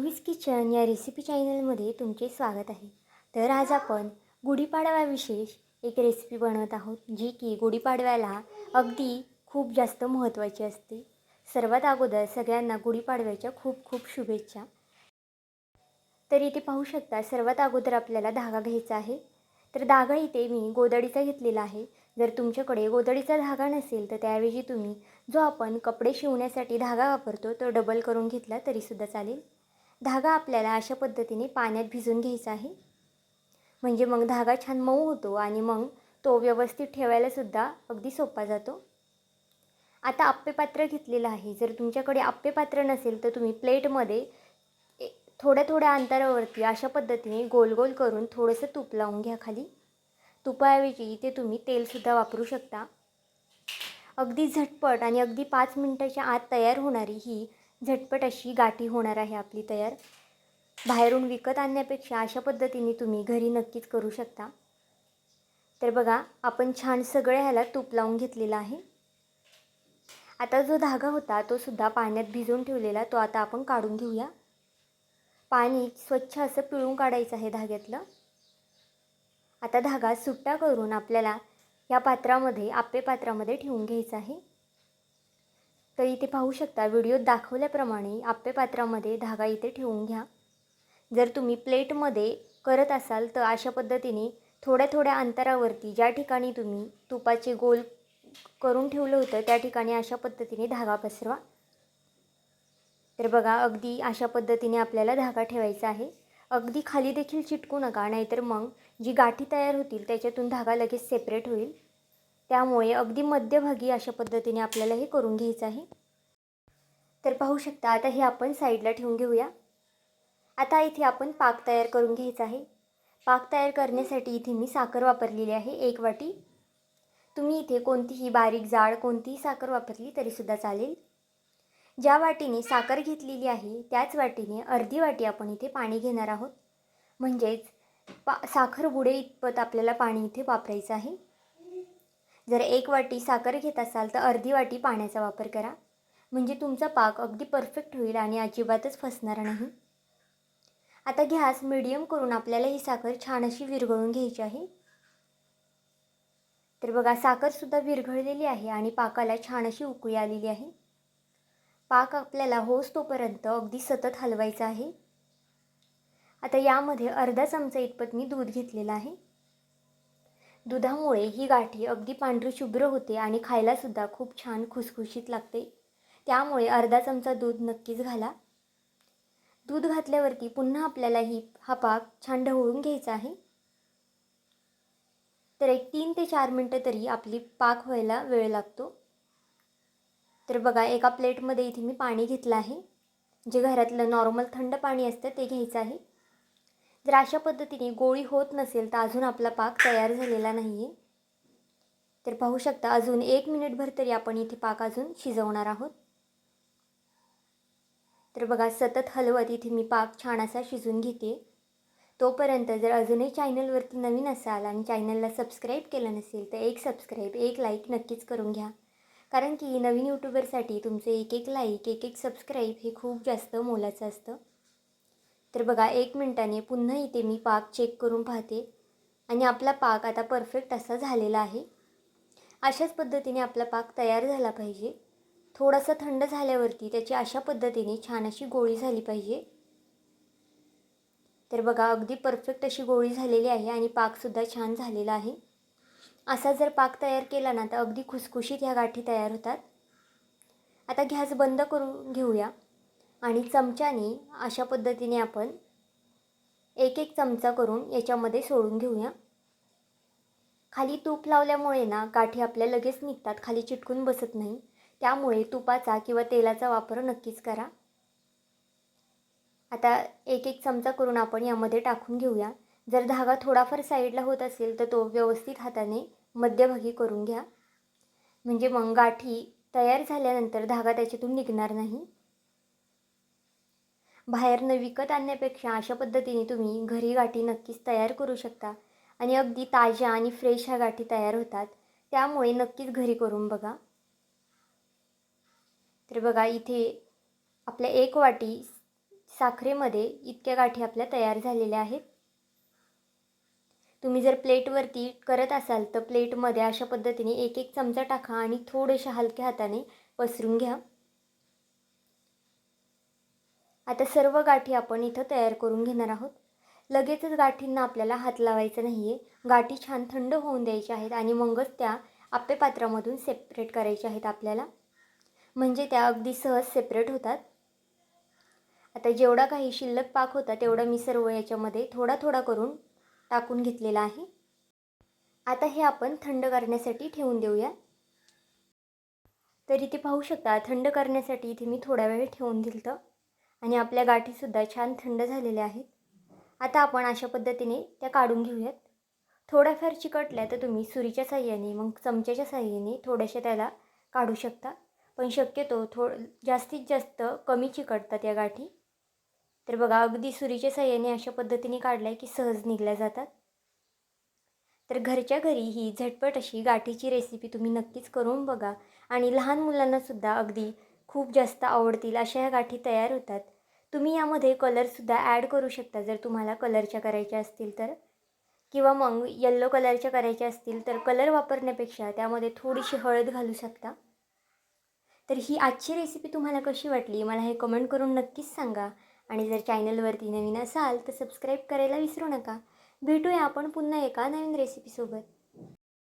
Movies kitchen या recipe चॅनलमध्ये तुमचे स्वागत आहे. तर आज आपण गुढीपाडव्याविशेष एक रेसिपी बनवत आहोत जी की गुढीपाडव्याला अगदी खूप जास्त महत्त्वाची असते. सर्वात अगोदर सगळ्यांना गुढीपाडव्याच्या खूप खूप शुभेच्छा. तर इथे पाहू शकता सर्वात अगोदर आपल्याला धागा घ्यायचा आहे. तर धागा इथे मी गोदडीचा घेतलेला आहे. जर तुमच्याकडे गोदडीचा धागा नसेल तर त्याऐवजी तुम्ही जो आपण कपडे शिवण्यासाठी धागा वापरतो तो डबल करून घेतला तरीसुद्धा चालेल. धागा आपल्याला अशा पद्धतीने पाण्यात भिजून घ्यायचा आहे. म्हणजे मग धागा छान मऊ होतो आणि मग तो व्यवस्थित ठेवायलासुद्धा अगदी सोपा जातो. आता आप्पे पात्र घेतलेलं आहे. जर तुमच्याकडे आप्पे पात्र नसेल तर तुम्ही प्लेटमध्ये ए- थोड्या थोड्या अंतरावरती अशा पद्धतीने गोल गोल करून थोडंसं तूप लावून घ्या खाली. तुपाऐवजी इथे तुम्ही तेलसुद्धा वापरू शकता. अगदी झटपट आणि अगदी पाच मिनटाच्या आत तयार होणारी ही झटपट अशी गाठी होणार आहे आपली तयार. बाहेरून विकत आणण्यापेक्षा अशा पद्धतीने तुम्ही घरी नक्कीच करू शकता. तर बघा आपण छान सगळ्या ह्याला तूप लावून घेतलेला आहे. आता जो धागा होता तो सुद्धा पाण्यात भिजवून ठेवलेला तो आता आपण काढून घेऊया. पाणी स्वच्छ असं पिळून काढायचं आहे धाग्यातलं. आता धागा सुट्टा करून आपल्याला या पात्रामध्ये आप्पे पात्रामध्ये ठेवून घ्यायचं आहे. तर इथे पाहू शकता व्हिडिओत दाखवल्याप्रमाणे आप्पेपात्रामध्ये धागा इथे ठेवून घ्या. जर तुम्ही प्लेटमध्ये करत असाल तर अशा पद्धतीने थोड्या थोड्या अंतरावरती ज्या ठिकाणी तुम्ही तुपाचे गोल करून ठेवलं होतं त्या ठिकाणी अशा पद्धतीने धागा पसरवा. तर बघा अगदी अशा पद्धतीने आपल्याला धागा ठेवायचा आहे. अगदी खाली देखील चिटकू नका नाहीतर मग जी गाठी तयार होतील त्याच्यातून धागा लगेच सेपरेट होईल. त्यामुळे अगदी मध्यभागी अशा पद्धतीने आपल्याला हे करून घ्यायचं आहे. तर पाहू शकता आता हे आपण साईडला ठेवून घेऊया. आता इथे आपण पाक तयार करून घ्यायचा आहे. पाक तयार करण्यासाठी इथे मी साखर वापरलेली आहे एक वाटी. तुम्ही इथे कोणतीही बारीक जाड कोणतीही साखर वापरली तरीसुद्धा चालेल. ज्या वाटीने साखर घेतलेली आहे त्याच वाटीने अर्धी वाटी आपण इथे पाणी घेणार आहोत. म्हणजेच पा साखर बुडे इतपत आपल्याला पाणी इथे वापरायचं आहे. जर एक वाटी साखर घेत असाल तर अर्धी वाटी पाण्याचा वापर करा. म्हणजे तुमचा पाक अगदी परफेक्ट होईल आणि अजिबातच फसणार नाही. आता गॅस मिडियम करून आपल्याला ही साखर छान अशी विरघळून घ्यायची आहे. तर बघा साखरसुद्धा विरघळलेली आहे आणि पाकाला छान अशी उकळी आलेली आहे. पाक आपल्याला होस तोपर्यंत अगदी सतत हलवायचा आहे. आता यामध्ये अर्धा चमचा इतपत मी दूध घेतलेलं आहे. दुधामुळे ही गाठी अगदी पांढरी शुभ्र होते आणि खायलासुद्धा खूप छान खुसखुशीत लागते. त्यामुळे अर्धा चमचा दूध नक्कीच घाला. दूध घातल्यावरती पुन्हा आपल्याला ही हा पाक छान ढवळून घ्यायचा आहे. तर एक तीन ते चार मिनटं तरी आपली पाक व्हायला वेळ लागतो. तर बघा एका प्लेटमध्ये इथे मी पाणी घेतलं आहे. जे घरातलं नॉर्मल थंड पाणी असतं ते घ्यायचं आहे. जर अशा पद्धतीने गोळी होत नसेल तर अजून आपला पाक तयार झालेला नाही आहे तर पाहू शकता अजून एक मिनिटभर तरी आपण इथे पाक अजून शिजवणार आहोत. तर बघा सतत हलवत इथे मी पाक छान असा शिजून घेते. तोपर्यंत जर अजूनही चॅनलवरती नवीन असाल आणि चॅनलला सबस्क्राईब केलं नसेल तर एक सबस्क्राईब एक लाईक नक्कीच करून घ्या. कारण की नवीन यूट्यूबरसाठी तुमचे एक एक लाईक एक एक सबस्क्राईब हे खूप जास्त मोलाचं असतं. तर बघा एक मिनटाने पुन्हा इथे मी पाक चेक करून पाहते. आणि आपला पाक आता परफेक्ट असा झालेला आहे. अशाच पद्धतीने आपला पाक तयार झाला पाहिजे. थोडासा थंड झाल्यावरती त्याची अशा पद्धतीने छान अशी गोळी झाली पाहिजे. तर बघा अगदी परफेक्ट अशी गोळी झालेली आहे आणि पाकसुद्धा छान झालेला आहे. असा जर पाक तयार केला ना तर अगदी खुसखुशीत ह्या गाठी तयार होतात. आता गॅस बंद करून घेऊया. आणि चमच्याने अशा पद्धतीने आपण एक एक चमचा करून याच्यामध्ये सोडून घेऊया. खाली तूप लावल्यामुळे ना गाठी आपल्या लगेच निघतात खाली चिटकून बसत नाही. त्यामुळे तुपाचा किंवा तेलाचा वापर नक्कीच करा. आता एक एक चमचा करून आपण यामध्ये टाकून घेऊया. जर धागा थोडाफार साईडला होत असेल तर तो व्यवस्थित हाताने मध्यभागी करून घ्या. म्हणजे मग गाठी तयार झाल्यानंतर धागा त्याच्यातून निघणार नाही. बाहेरनं विकत आणण्यापेक्षा अशा पद्धतीने तुम्ही घरी गाठी नक्कीच तयार करू शकता. आणि अगदी ताज्या आणि फ्रेश ह्या गाठी तयार होतात. त्यामुळे नक्कीच घरी करून बघा. तर बघा इथे आपल्या एक वाटी साखरेमध्ये इतक्या गाठी आपल्या तयार झालेल्या आहेत. तुम्ही जर प्लेटवरती करत असाल तर प्लेटमध्ये अशा पद्धतीने एक एक चमचा टाका आणि थोडेशा हलक्या हाताने पसरून घ्या. आता सर्व गाठी आपण इथं तयार करून घेणार आहोत. लगेचच गाठींना आपल्याला हात लावायचा नाही आहे गाठी छान थंड होऊन द्यायच्या आहेत आणि मगच त्या आप्पे पात्रामधून सेपरेट करायच्या आहेत आपल्याला. म्हणजे त्या अगदी सहज सेपरेट होतात. आता जेवढा काही शिल्लक पाक होता तेवढा मी सर्व याच्यामध्ये थोडा थोडा करून टाकून घेतलेला आहे. आता हे आपण थंड करण्यासाठी ठेवून देऊया. तर इथे पाहू शकता थंड करण्यासाठी इथे मी थोडा वेळ ठेवून दिलं आणि आपल्या गाठीसुद्धा छान थंड झालेल्या आहेत. आता आपण अशा पद्धतीने त्या काढून घेऊयात. थोड्याफार चिकटल्या तर तुम्ही सुरीच्या साह्याने मग चमच्याच्या साह्याने थोड्याशा त्याला काढू शकता. पण शक्यतो थो जास्तीत जास्त कमी चिकटतात या गाठी. तर बघा अगदी सुरीच्या साह्याने अशा पद्धतीने काढल्या की सहज निघल्या जातात. तर घरच्या घरी ही झटपट अशी गाठीची रेसिपी तुम्ही नक्कीच करून बघा. आणि लहान मुलांनासुद्धा अगदी खूप जास्त आवडतील अशा ह्या गाठी तयार होतात. तुम्ही यामध्ये कलरसुद्धा ॲड करू शकता. जर तुम्हाला कलरच्या करायच्या असतील तर. किंवा मग यल्लो कलरच्या करायच्या असतील तर कलर वापरण्यापेक्षा त्यामध्ये थोडीशी हळद घालू शकता. तर ही आजची रेसिपी तुम्हाला कशी वाटली? मला हे कमेंट करून नक्कीच सांगा. आणि जर चॅनलवरती नवीन असाल तर सबस्क्राईब करायला विसरू नका. भेटूया आपण पुन्हा एका नवीन रेसिपीसोबत